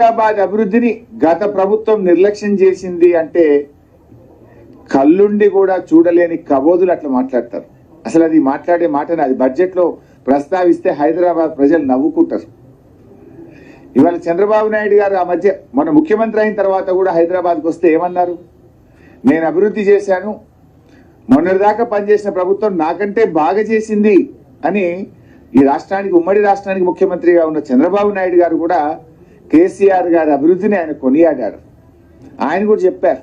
హైదరాబాద్ అభివృద్ధిని గత ప్రభుత్వం నిర్లక్ష్యం చేసింది అంటే కళ్ళుండి కూడా చూడలేని కబోదులు అట్లా మాట్లాడతారు. అసలు అది మాట్లాడే మాటని అది బడ్జెట్లో ప్రస్తావిస్తే హైదరాబాద్ ప్రజలు నవ్వుకుంటారు. ఇవాళ చంద్రబాబు నాయుడు గారు ఆ మధ్య మన ముఖ్యమంత్రి అయిన తర్వాత కూడా హైదరాబాద్కి వస్తే ఏమన్నారు? నేను అభివృద్ధి చేశాను మొన్నటిదాకా పనిచేసిన ప్రభుత్వం నాకంటే బాగా చేసింది అని ఈ రాష్ట్రానికి ఉమ్మడి రాష్ట్రానికి ముఖ్యమంత్రిగా ఉన్న చంద్రబాబు నాయుడు గారు కూడా కేసీఆర్ గారి అభివృద్ధిని ఆయన కొనియాడారు. ఆయన కూడా చెప్పారు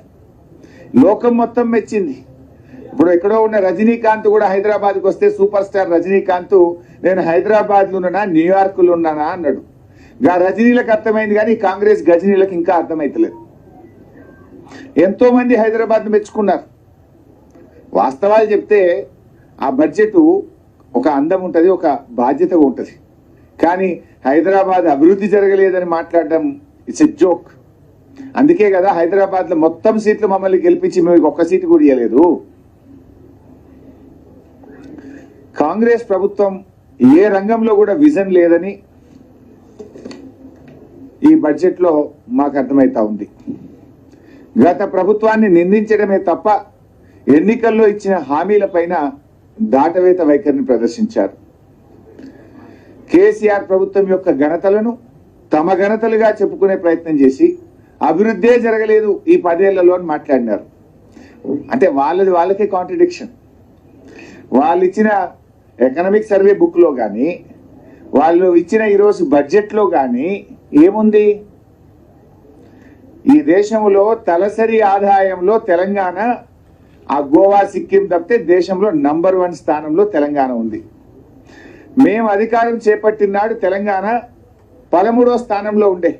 లోకం మొత్తం మెచ్చింది. ఇప్పుడు ఎక్కడో ఉన్న రజనీకాంత్ కూడా హైదరాబాద్కి వస్తే సూపర్ స్టార్ రజనీకాంత్ నేను హైదరాబాద్లో ఉన్నానా న్యూయార్క్లో ఉన్నానా అన్నాడు. గా రజనీలకు అర్థమైంది కానీ కాంగ్రెస్ గజనీలకు ఇంకా అర్థమైతలేదు. ఎంతో మంది హైదరాబాద్ను మెచ్చుకున్నారు. వాస్తవాలు చెప్తే ఆ బడ్జెట్ ఒక అందం ఉంటుంది ఒక బాధ్యత ఉంటుంది. కానీ హైదరాబాద్ అభివృద్ధి జరగలేదని మాట్లాడడం ఇట్స్ ఎ జోక్. అందుకే కదా హైదరాబాద్లో మొత్తం సీట్లు మమ్మల్ని గెలిపించి మేము ఒక్క సీటు కూడా ఇవ్వలేదు కాంగ్రెస్ ప్రభుత్వం ఏ రంగంలో కూడా విజన్ లేదని ఈ బడ్జెట్లో మాకు అర్థమైతా ఉంది. గత ప్రభుత్వాన్ని నిందించడమే తప్ప ఎన్నికల్లో ఇచ్చిన హామీలపైన దాటవేత వైఖరిని ప్రదర్శించారు. కేసీఆర్ ప్రభుత్వం యొక్క ఘనతలను తమ ఘనతలుగా చెప్పుకునే ప్రయత్నం చేసి అభివృద్ధే జరగలేదు ఈ పదేళ్ళలో అని మాట్లాడినారు. అంటే వాళ్ళది వాళ్ళకే కాంట్రడిక్షన్. వాళ్ళు ఇచ్చిన ఎకనామిక్ సర్వే బుక్లో కానీ వాళ్ళు ఇచ్చిన ఈరోజు బడ్జెట్లో కానీ ఏముంది? ఈ దేశంలో తలసరి ఆదాయంలో తెలంగాణ ఆ గోవా సిక్కిం తప్పితే దేశంలో నంబర్ వన్ స్థానంలో తెలంగాణ ఉంది. మేము అధికారం చేపట్టిన నాడు తెలంగాణ పదమూడో స్థానంలో ఉండే.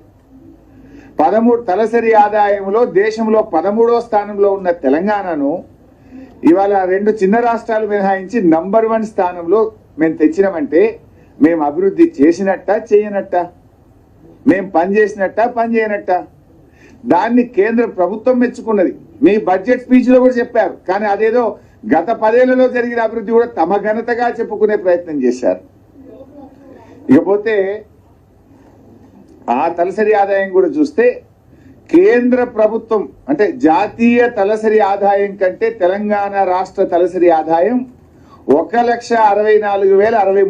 పదమూడు తలసరి ఆదాయంలో దేశంలో పదమూడో స్థానంలో ఉన్న తెలంగాణను ఇవాళ రెండు చిన్న రాష్ట్రాలు మినహాయించి నంబర్ వన్ స్థానంలో మేము తెచ్చినామంటే మేము అభివృద్ధి చేసినట్ట చేయనట్ట? మేము పని చేసినట్ట పని చేయనట్ట? దాన్ని కేంద్ర ప్రభుత్వం మెచ్చుకున్నది. మీ బడ్జెట్ స్పీచ్లో కూడా చెప్పారు. కానీ అదేదో గత పదేళ్ళలో జరిగిన అభివృద్ధి కూడా తమ ఘనతగా చెప్పుకునే ప్రయత్నం చేశారు. ఇకపోతే ఆ తలసరి ఆదాయం కూడా చూస్తే కేంద్ర ప్రభుత్వం అంటే జాతీయ తలసరి ఆదాయం కంటే తెలంగాణ రాష్ట్ర తలసరి ఆదాయం ఒక లక్ష అరవై నాలుగు వేల అరవై